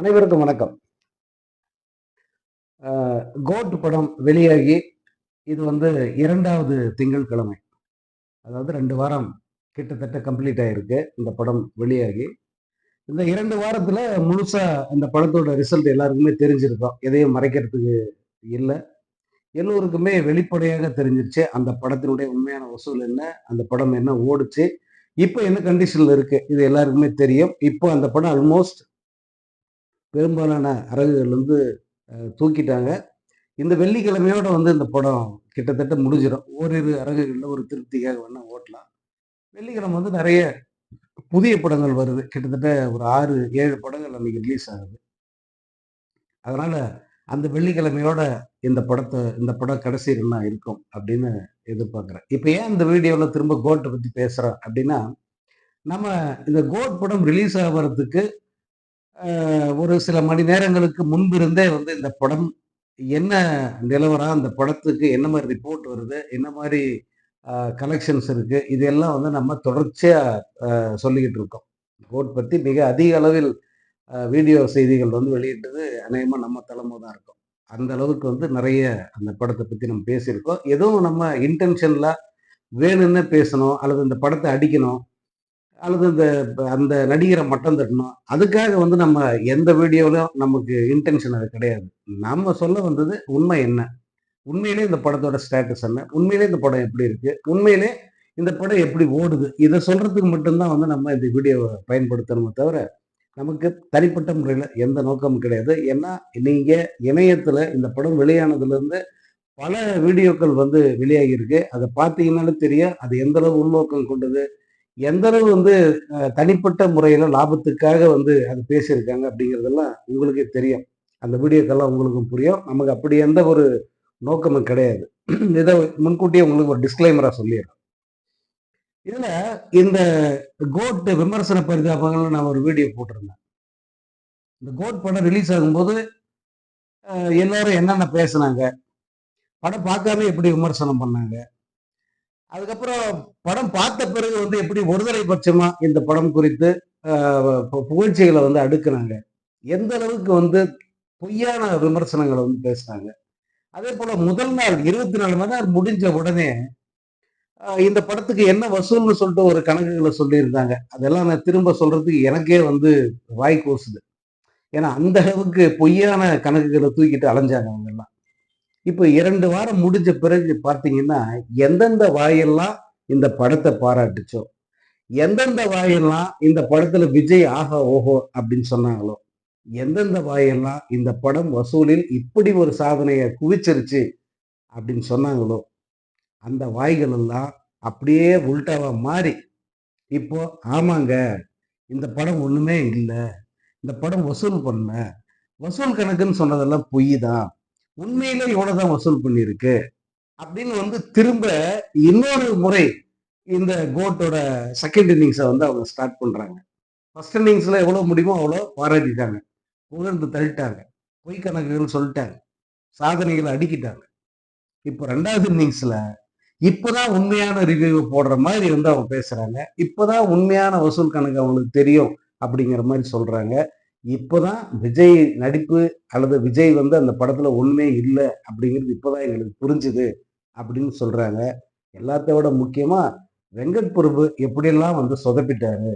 அனைவருக்கும் வணக்கம். கோட் படம் வெளியாகி இது வந்து இரண்டாவது திங்கட்கிழமை அதாவது ரெண்டு வாரம் கிட்டத்தட்ட கம்ப்ளீட் ஆயிருக்கு இந்த படம் வெளியாகி. இந்த இரண்டு வாரத்தில் முழுசாக இந்த படத்தோட ரிசல்ட் எல்லாருக்குமே தெரிஞ்சிருக்கோம். எதையும் மறைக்கிறதுக்கு இல்லை. எல்லோருக்குமே வெளிப்படையாக தெரிஞ்சிருச்சு அந்த படத்தினுடைய உண்மையான வசூல் என்ன அந்த படம் என்ன ஓடுச்சு. இப்போ என்ன கண்டிஷனில் இருக்குது இது எல்லாருக்குமே தெரியும். இப்போ அந்த படம் ஆல்மோஸ்ட் பெரும்பாலான அரங்குகள் வந்து தூக்கிட்டாங்க. இந்த வெள்ளிக்கிழமையோட வந்து இந்த படம் கிட்டத்தட்ட முடிஞ்சிடும் ஓரிரு அரங்குகளில் ஒரு திருப்திக்காக வேணால் ஓட்டலாம். வெள்ளிக்கிழமை வந்து நிறைய புதிய படங்கள் வருது. கிட்டத்தட்ட ஒரு ஆறு ஏழு படங்கள் அன்றைக்கி ரிலீஸ் ஆகுது. அதனால் அந்த வெள்ளிக்கிழமையோட இந்த படத்தை இந்த படம் கடைசி ரன்னா இருக்கும் அப்படின்னு எதிர்பார்க்குறேன். இப்போ ஏன் இந்த வீடியோவில் திரும்ப கோட்டை பற்றி பேசுகிறோம் அப்படின்னா நம்ம இந்த கோட் படம் ரிலீஸ் ஆகிறதுக்கு ஒரு சில மணி நேரங்களுக்கு முன்பிருந்தே வந்து இந்த படம் என்ன நிலவரம் அந்த படத்துக்கு என்ன மாதிரி ரிப்போர்ட் வருது என்ன மாதிரி கலெக்ஷன்ஸ் இருக்கு இதெல்லாம் வந்து நம்ம தொடர்ச்சியா சொல்லிக்கிட்டு இருக்கோம். கோட் பத்தி மிக அதிக அளவில் வீடியோ செய்திகள் வந்து வெளியிட்டது அநேகமாக நம்ம தலைமை தான் இருக்கும். அந்த அளவுக்கு வந்து நிறைய அந்த படத்தை பத்தி நம்ம பேசியிருக்கோம். எதுவும் நம்ம இன்டென்ஷன்ல வேணும்னு பேசணும் அல்லது இந்த படத்தை அடிக்கணும் அல்லது இந்த அந்த நடிகரை மட்டம் தட்டணும். அதுக்காக வந்து நம்ம எந்த வீடியோவிலும் நமக்கு இன்டென்ஷன் அது கிடையாது. நம்ம சொல்ல வந்தது உண்மை என்ன? உண்மையிலே இந்த படத்தோட ஸ்டேட்டஸ் என்ன? உண்மையிலே இந்த படம் எப்படி இருக்கு? உண்மையிலே இந்த படம் எப்படி ஓடுது? இதை சொல்றதுக்கு மட்டும்தான் வந்து நம்ம இந்த வீடியோவை பயன்படுத்தணுமே தவிர நமக்கு தனிப்பட்ட முறையில் எந்த நோக்கமும் கிடையாது. ஏன்னா நீங்க இணையத்துல இந்த படம் வெளியானதுலேருந்து பல வீடியோக்கள் வந்து வெளியாகியிருக்கு. அதை பார்த்தீங்கன்னாலும் தெரியும். அது எந்த அளவு உள்நோக்கம் கொண்டது? எந்த அளவு வந்து தனிப்பட்ட முறையில் லாபத்துக்காக வந்து அது பேசியிருக்காங்க அப்படிங்கிறதெல்லாம் உங்களுக்கே தெரியும். அந்த வீடியோக்கெல்லாம் உங்களுக்கும் புரியும். நமக்கு அப்படி எந்த ஒரு நோக்கமும் கிடையாது. இதை முன்கூட்டியே உங்களுக்கு ஒரு டிஸ்க்ளைமராக சொல்லிடுறேன். இதில் இந்த கோட் விமர்சன பரிதாபங்கள் நான் ஒரு வீடியோ போட்டிருந்தேன். இந்த கோட் படம் ரிலீஸ் ஆகும்போது எல்லோரும் எல்லாரும் என்னென்ன பேசுனாங்க? படம் பார்க்காம எப்படி விமர்சனம் பண்ணாங்க? அதுக்கப்புறம் படம் பார்த்த பிறகு வந்து எப்படி ஒருதலை பட்சமா இந்த படம் குறித்து புகழ்ச்சிகளை வந்து அடுக்குனாங்க. எந்த அளவுக்கு வந்து பொய்யான விமர்சனங்களை வந்து பேசுனாங்க. அதே போல முதல் நாள் இருபத்தி நாலு மணி நேரம் முடிஞ்ச உடனே இந்த படத்துக்கு என்ன வசூல்னு சொல்லிட்டு ஒரு கணக்குகளை சொல்லியிருந்தாங்க. அதெல்லாம் நான் திரும்ப சொல்றதுக்கு எனக்கே வந்து வாய் கூசுது. ஏன்னா அந்த அளவுக்கு பொய்யான கணக்குகளை தூக்கிட்டு அலைஞ்சாங்க அவங்க எல்லாம். இப்போ இரண்டு வாரம் முடிஞ்ச பிறகு பார்த்தீங்கன்னா எந்தெந்த வாயெல்லாம் இந்த படத்தை பாராட்டுச்சோ எந்தெந்த வாயெல்லாம் இந்த படத்துல விஜய் ஆஹா ஓஹோ அப்படின்னு சொன்னாங்களோ எந்தெந்த வாயெல்லாம் இந்த படம் வசூலில் இப்படி ஒரு சாதனையை குவிச்சிருச்சு அப்படின்னு சொன்னாங்களோ அந்த வாய்கள் எல்லாம் அப்படியே உல்டாவா மாறி இப்போ ஆமாங்க இந்த படம் ஒண்ணுமே இல்லை இந்த படம் வசூல் பண்ண வசூல் கணக்குன்னு சொன்னதெல்லாம் பொய் தான் உண்மையிலே இவ்வளவுதான் வசூல் பண்ணியிருக்கு. அப்படின்னு வந்து திரும்ப இன்னொரு முறை இந்த கோட்டோட செகண்ட் இன்னிங்ஸை வந்து அவங்க ஸ்டார்ட் பண்ணுறாங்க ஃபர்ஸ்ட் இன்னிங்ஸில் எவ்வளோ முடியுமோ அவ்வளோ பாராட்டிட்டாங்க. புகழ்ந்து தள்ளிட்டாங்க. பொய் கணக்குகள் சொல்லிட்டாங்க. சாதனைகளை அடிக்கிட்டாங்க. இப்போ ரெண்டாவது இன்னிங்ஸில் இப்போதான் உண்மையான ரிவ்யூ போடுற மாதிரி வந்து அவங்க பேசுகிறாங்க இப்போதான் உண்மையான வசூல் கணக்கு அவங்களுக்கு தெரியும் அப்படிங்கிற மாதிரி சொல்கிறாங்க இப்போதான் விஜய் நடிப்பு அல்லது விஜய் வந்து அந்த படத்துல ஒண்ணுமே இல்லை அப்படிங்கிறது இப்போதான் எங்களுக்கு புரிஞ்சுது அப்படின்னு சொல்றாங்க. எல்லாத்த விட முக்கியமா வெங்கட் பிரபு எப்படியெல்லாம் வந்து சொதப்பிட்டாரு?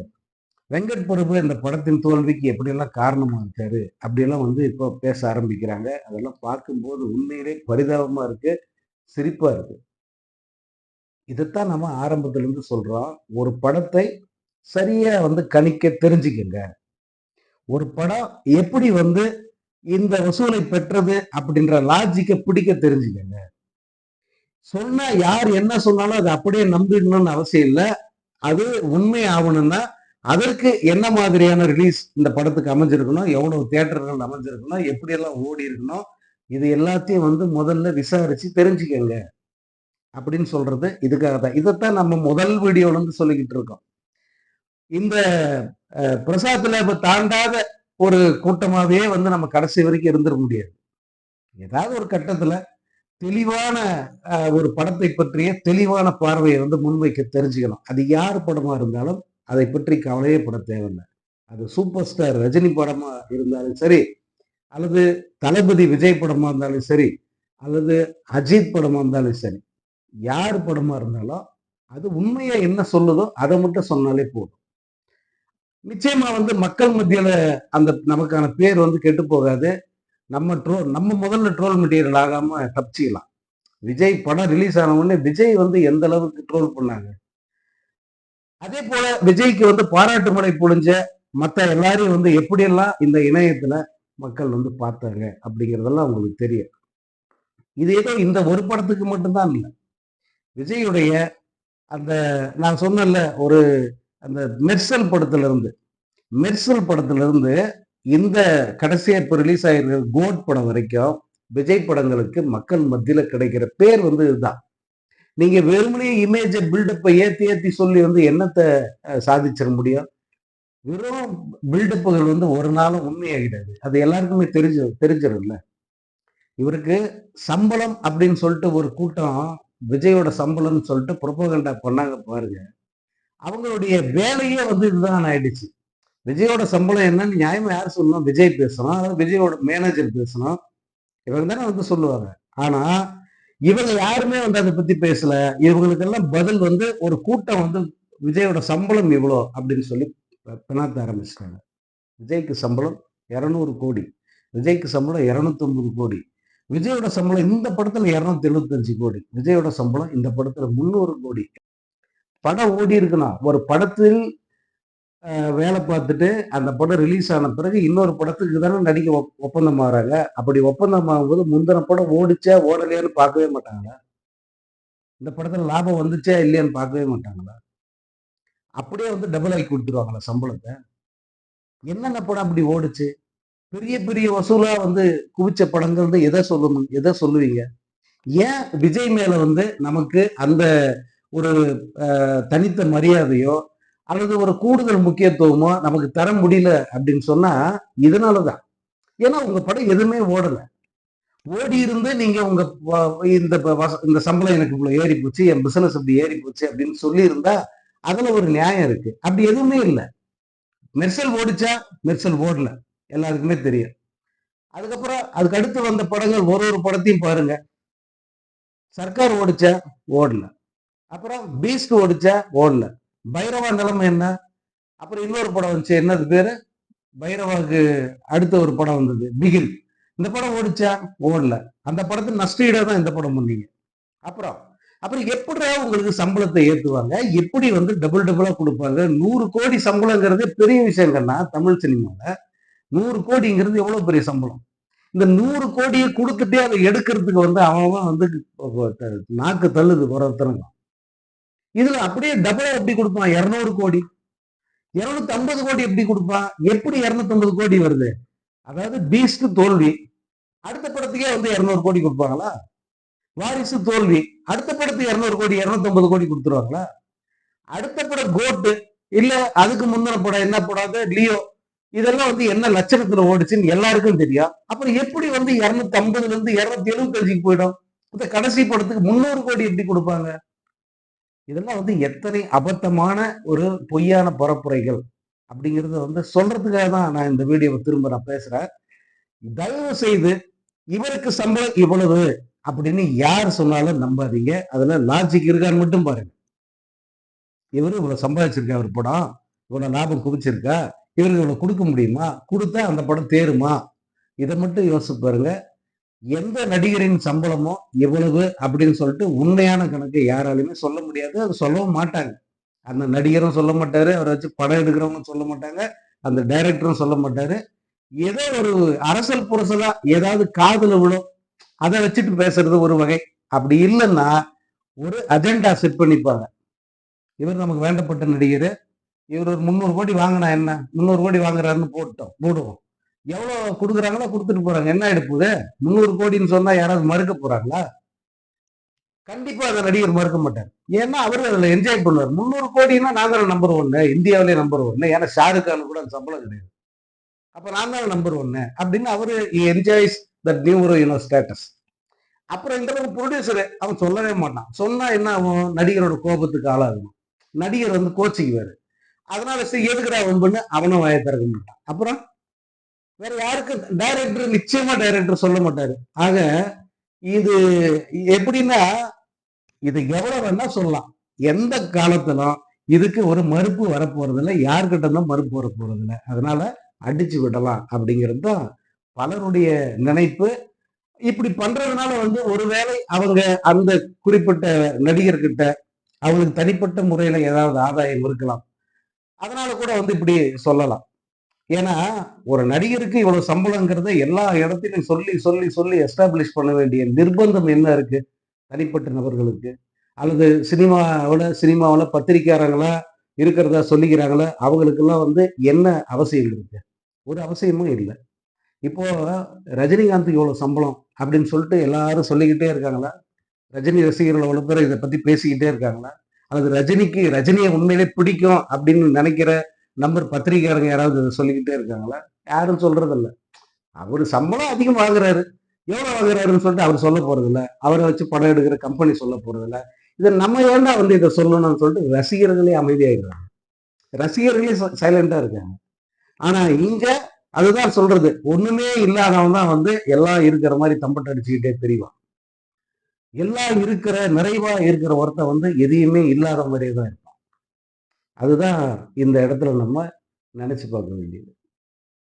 வெங்கட் பிரபு இந்த படத்தின் தோல்விக்கு எப்படியெல்லாம் காரணமா இருக்காரு? அப்படியெல்லாம் வந்து இப்போ பேச ஆரம்பிக்கிறாங்க. அதெல்லாம் பார்க்கும்போது உண்மையிலே பரிதாபமா இருக்கு சிரிப்பா இருக்கு. இதைத்தான் நம்ம ஆரம்பத்திலிருந்து சொல்றோம். ஒரு படத்தை சரியா வந்து கணிக்க தெரிஞ்சுக்கங்க. ஒரு படம் எப்படி வந்து இந்த வசூலை பெற்றது அப்படின்ற லாஜிக்கை பிடிக்க தெரிஞ்சுக்கங்க. சொன்னா யார் என்ன சொன்னாலும் அதை அப்படியே நம்பிடணும்னு அவசியம் இல்லை. அது உண்மை ஆகணும்னா அதற்கு என்ன மாதிரியான ரிலீஸ் இந்த படத்துக்கு அமைஞ்சிருக்கணும்? எவ்வளவு தியேட்டர்கள் அமைஞ்சிருக்கணும்? எப்படியெல்லாம் ஓடி இருக்கணும்? இது எல்லாத்தையும் வந்து முதல்ல விசாரிச்சு தெரிஞ்சுக்கங்க. அப்படின்னு சொல்றது இதுக்காக தான் இதைத்தான் நம்ம முதல் வீடியோல இருந்து சொல்லிக்கிட்டு இருக்கோம். இந்த அஹ், இப்போ தாண்டாத ஒரு கூட்டமாகவே வந்து நம்ம கடைசி வரைக்கும் இருந்துட முடியாது. ஏதாவது ஒரு கட்டத்துல தெளிவான ஒரு படத்தை பற்றிய தெளிவான பார்வையை வந்து முன்வைக்க தெரிஞ்சுக்கணும். அது யார் படமா இருந்தாலும் அதை பற்றி கவலையே பட தேவையில்லை. அது சூப்பர் ஸ்டார் ரஜினி படமா இருந்தாலும் சரி அல்லது தளபதி விஜய் படமா இருந்தாலும் சரி அல்லது அஜித் படமா இருந்தாலும் சரி யார் படமா இருந்தாலும் அது உண்மையா என்ன சொல்லுதோ அதை மட்டும் சொன்னாலே போதும். நிச்சயமா வந்து மக்கள் மத்தியில அந்த நமக்கான பேர் வந்து கெட்டு போகாது. நம்ம ட்ரோல் நம்ம முதல்ல ட்ரோல் மெட்டீரியல் ஆகாம தப்பிச்சிக்கலாம். விஜய் படம் ரிலீஸ் ஆன உடனே விஜய் வந்து எந்த அளவுக்கு ட்ரோல் பண்ணாங்க? அதே போல விஜய்க்கு வந்து பாராட்டு மழை பொழிஞ்ச மத்த எல்லாரையும் வந்து எப்படியெல்லாம் இந்த இணையத்துல மக்கள் வந்து பார்த்தாங்க அப்படிங்கிறதெல்லாம் உங்களுக்கு தெரியும். இது ஏதோ இந்த ஒரு படத்துக்கு மட்டும்தான் இல்லை. விஜயுடைய அந்த நான் சொன்னேன்ல ஒரு அந்த மெர்சல் படத்திலிருந்து மெர்சல் படத்திலிருந்து இந்த கடைசியா இப்போ ரிலீஸ் ஆகிருக்கிற கோட் படம் வரைக்கும் விஜய் படங்களுக்கு மக்கள் மத்தியில் கிடைக்கிற பேர் வந்து இதுதான். நீங்க வெறுமனே இமேஜை பில்டப்பை ஏற்றி ஏற்றி சொல்லி வந்து என்னத்தை சாதிச்சிட முடியும்? வெறும் பில்டப்புகள் வந்து ஒரு நாளும் உண்மையாகிடாது. அது எல்லாருக்குமே தெரிஞ்சு தெரிஞ்சிடும்ல இவருக்கு சம்பளம் அப்படின்னு சொல்லிட்டு ஒரு கூட்டம் விஜயோட சம்பளம்னு சொல்லிட்டு புரப்பகண்டா பண்ணாங்க பாருங்க. அவங்களுடைய வேலையே வந்து இதுதான் ஆயிடுச்சு. விஜயோட சம்பளம் என்னன்னு நியாயமா யார் சொல்லணும்? விஜய் பேசணும். அதாவது விஜயோட மேனேஜர் பேசணும். இவங்க தானே வந்து சொல்லுவாங்க. ஆனா இவங்க யாருமே வந்து அதை பத்தி பேசல. இவங்களுக்கெல்லாம் பதில் வந்து ஒரு கூட்டம் வந்து விஜயோட சம்பளம் இவ்வளோ அப்படின்னு சொல்லி பிணாத்த ஆரம்பிச்சிட்டாங்க. விஜய்க்கு சம்பளம் இரநூறு கோடி. விஜய்க்கு சம்பளம் இரநூத்தொம்பது கோடி. விஜயோட சம்பளம் இந்த படத்துல இருநூத்தி எழுபத்தஞ்சு கோடி. விஜயோட சம்பளம் இந்த படத்துல முந்நூறு கோடி. படம் ஓடி இருக்கணும் ஒரு படத்தில் வேலை பார்த்துட்டு அந்த படம் ரிலீஸ் ஆன பிறகு இன்னொரு படத்துக்கு தானே நடிக்க ஒப்பந்தம் ஆகிறாங்க அப்படி ஒப்பந்தம் ஆகும்போது முந்தின படம் ஓடிச்சா ஓடலையான்னு பார்க்கவே மாட்டாங்களா? இந்த படத்தில் லாபம் வந்துச்சா இல்லையான்னு பார்க்கவே மாட்டாங்களா? அப்படியே வந்து டபுள் ஆகி கொடுத்துருவாங்களா சம்பளத்தை? என்னென்ன படம் அப்படி ஓடுச்சு? பெரிய பெரிய வசூலா வந்து குவிச்ச படங்கள் எதை சொல்லணும் எதை சொல்லுவீங்க? ஏன் விஜய் மேல வந்து நமக்கு அந்த ஒரு தனித்த மரியாதையோ அல்லது ஒரு கூடுதல் முக்கியத்துவமோ நமக்கு தர முடியல அப்படின்னு சொன்னா இதனாலதான். ஏன்னா உங்க படம் எதுவுமே ஓடலை. ஓடி இருந்து நீங்க உங்க இந்த இந்த சம்பளம் எனக்கு இவ்வளவு ஏறி போச்சு என் பிசினஸ் இப்படி ஏறி போச்சு அப்படின்னு சொல்லி இருந்தா அதுல ஒரு நியாயம் இருக்கு. அப்படி எதுவுமே இல்லை. மெர்சல் ஓடிச்சா மெர்சல் ஓடல. எல்லாருக்குமே தெரியும். அதுக்கப்புறம் அதுக்கு அடுத்து வந்த படங்கள் ஒரு ஒரு படத்தையும் பாருங்க. சர்க்கார் ஓடிச்சா ஓடல. அப்புறம் பீஸ்ட் ஓடிச்சா ஓடல. பைரவா நிலைமை என்ன? அப்புறம் இன்னொரு படம் வந்துச்சு. என்னது பேரு? பைரவாவுக்கு அடுத்த ஒரு படம் வந்தது. பிகில். இந்த படம் ஓடிச்சா ஓடல. அந்த படத்தை நஷ்டஈடா தான் இந்த படம் பண்ணீங்க. அப்புறம் அப்புறம் எப்படிடா உங்களுக்கு சம்பளத்தை ஏற்றுவாங்க எப்படி வந்து டபுள் டபுளா கொடுப்பாங்க? நூறு கோடி சம்பளங்கிறது பெரிய விஷயங்கள்னா தமிழ் சினிமாவில் நூறு கோடிங்கிறது எவ்வளவு பெரிய சம்பளம்? இந்த நூறு கோடியை கொடுத்துட்டே அதை எடுக்கிறதுக்கு வந்து அவன் அவன் வந்து நாக்கு தள்ளுது ஒருத்தனுங்க இதுல அப்படியே டபுளா எப்படி கொடுப்பான்? இருநூறு கோடி. இருநூத்தி ஐம்பது கோடி எப்படி கொடுப்பான்? எப்படி இருநூத்தி ஐம்பது கோடி வருது? அதாவது பீஸ்ட் தோல்வி. அடுத்த படத்துக்கே வந்து இருநூறு கோடி கொடுப்பாங்களா? வாரிசு தோல்வி. அடுத்த படத்துக்கு இருநூறு கோடி இருநூத்தி ஐம்பது கோடி கொடுத்துருவாங்களா? அடுத்த படம் கோட்டு. இல்ல அதுக்கு முந்தின படம் என்ன படம்? அது லியோ. இதெல்லாம் வந்து என்ன லட்சணத்துல ஓடுச்சுன்னு எல்லாருக்கும் தெரியும். அப்புறம் எப்படி வந்து இருநூத்தி ஐம்பதுல இருந்து இருநூத்தி எழுபத்தஞ்சுக்கு போயிடும்? இந்த கடைசி படத்துக்கு முந்நூறு கோடி எப்படி கொடுப்பாங்க? இதெல்லாம் வந்து எத்தனை அபத்தமான ஒரு பொய்யான பரப்புரைகள் அப்படிங்கிறத வந்து சொல்றதுக்காக தான் நான் இந்த வீடியோவை திரும்ப நான் பேசுறேன். தயவு செய்து இவருக்கு சம்பளம் இவ்வளவு அப்படின்னு யார் சொன்னாலும் நம்பாதீங்க. அதுல லாஜிக் இருக்கான்னு மட்டும் பாருங்க. இவரு இவ்வளவு சம்பாதிச்சிருக்கா ஒரு படம். இவ்வளவு லாபம் குவிச்சிருக்கா. இவருக்கு இவ்வளவு கொடுக்க முடியுமா? கொடுத்தா அந்த படம் தேருமா? இதை மட்டும் யோசிச்சு பாருங்க. எந்த நடிகரின் சம்பளமோ எவ்வளவு அப்படின்னு சொல்லிட்டு உண்மையான கணக்கு யாராலுமே சொல்ல முடியாது. அது சொல்லவும் மாட்டாங்க. அந்த நடிகரும் சொல்ல மாட்டாரு அவரை வச்சு படம் எடுக்கிறவங்க சொல்ல மாட்டாங்க அந்த டைரக்டரும் சொல்ல மாட்டாரு. ஏதோ ஒரு அரசல் புரசலா ஏதாவது காதுல விழும் அதை வச்சுட்டு பேசுறது ஒரு வகை. அப்படி இல்லைன்னா ஒரு அஜெண்டா செட் பண்ணிப்பாங்க. இவர் நமக்கு வேண்டப்பட்ட நடிகர். இவர் ஒரு முந்நூறு கோடி வாங்கினா என்ன? முந்நூறு கோடி வாங்குறாருன்னு போட்டோம் போடுவோம். எவ்வளவு கொடுக்குறாங்களோ கொடுத்துட்டு போறாங்க. என்ன எடுப்புது முந்நூறு கோடின்னு சொன்னா யாராவது மறுக்க போறாங்களா? கண்டிப்பா அந்த நடிகர் மறுக்க மாட்டார். ஏன்னா அவரு அதுல என்ஜாய் பண்ணுவார். முந்நூறு கோடின்னா நான் நம்பர் ஒன்னு இந்தியாவிலே நம்பர் ஒன்னு ஏன்னா ஷாருக் கான் கூட சம்பளம் கிடையாது. அப்ப நான் தான் நம்பர் ஒன்னு அப்படின்னு அவரு enjoys that new you know status அப்புறம் இந்த ஒரு ப்ரொடியூசர் அவன் சொல்லவே மாட்டான். சொன்னா என்ன ஆகும்? நடிகரோட கோபத்துக்கு ஆளாகணும் நடிகர் வந்து கோச்சிக்குவாரு. அதனால எதுக்குடா எதுக்குடா பண்ணு அவனும் வாயை திறக்க மாட்டான். அப்புறம்? வேற யாருக்கும் டைரக்டர் நிச்சயமா டைரக்டர் சொல்ல மாட்டாரு. ஆக இது எப்படின்னா இது எவ்வளவு வேணா சொல்லலாம். எந்த காலத்திலும் இதுக்கு ஒரு மறுப்பு வரப்போறதில்ல யார்கிட்ட தான் மறுப்பு வரப்போறதில்ல. அதனால அடிச்சு விடலாம் அப்படிங்கிறது தான் பலருடைய நினைப்பு. இப்படி பண்றதுனால வந்து ஒருவேளை அவங்க அந்த குறிப்பிட்ட நடிகர்கிட்ட அவங்களுக்கு தனிப்பட்ட முறையில ஏதாவது ஆதாயம் இருக்கலாம். அதனால கூட வந்து இப்படி சொல்லலாம். ஏன்னா ஒரு நடிகருக்கு இவ்வளவு சம்பளங்கிறத எல்லா இடத்திலும் சொல்லி சொல்லி சொல்லி எஸ்டாப்ளிஷ் பண்ண வேண்டிய நிர்பந்தம் என்ன இருக்கு? தனிப்பட்ட நபர்களுக்கு. அல்லது சினிமாவில் சினிமாவில் பத்திரிக்கையாளங்களா இருக்கிறதா சொல்லிக்கிறாங்களா? அவங்களுக்கெல்லாம் வந்து என்ன அவசியம் இருக்கு? ஒரு அவசியமும் இல்லை. இப்போ ரஜினிகாந்துக்கு இவ்வளோ சம்பளம் அப்படின்னு சொல்லிட்டு எல்லாரும் சொல்லிக்கிட்டே இருக்காங்களா? ரஜினி ரசிகர்கள் அவ்வளோ பேர் இதை பற்றி பேசிக்கிட்டே இருக்காங்களா? அல்லது ரஜினிக்கு ரஜினியை உண்மையிலே பிடிக்கும் அப்படின்னு நினைக்கிற நம்பர் பத்திரிக்கையாளங்க யாராவது சொல்லிக்கிட்டே இருக்காங்களா? யாரும் சொல்றதில்ல. அவர் சம்பளம் அதிகம் வாங்குறாரு. எவ்வளவு வாங்குறாருன்னு சொல்லிட்டு அவர் சொல்ல போறதில்ல. அவரை வச்சு படம் எடுக்கிற கம்பெனி சொல்ல போறதில்ல. இதை நம்ம ஏன்டா வந்து இதை சொல்லணும்னு சொல்லிட்டு ரசிகர்களே அமைதியாயிடுறாங்க. ரசிகர்களே சைலண்டா இருக்காங்க. ஆனா இங்க அதுதான் சொல்றது. ஒண்ணுமே இல்லாதவன் தான் வந்து எல்லாம் இருக்கிற மாதிரி தம்பட்டு அடிச்சுக்கிட்டே தெரியவான் எல்லாம் இருக்கிற நிறைவா இருக்கிற ஒருத்தன் வந்து எதையுமே இல்லாத மாதிரியே தான் இருக்கு அதுதான் இந்த இடத்துல நம்ம நினச்சி பார்க்க வேண்டியது.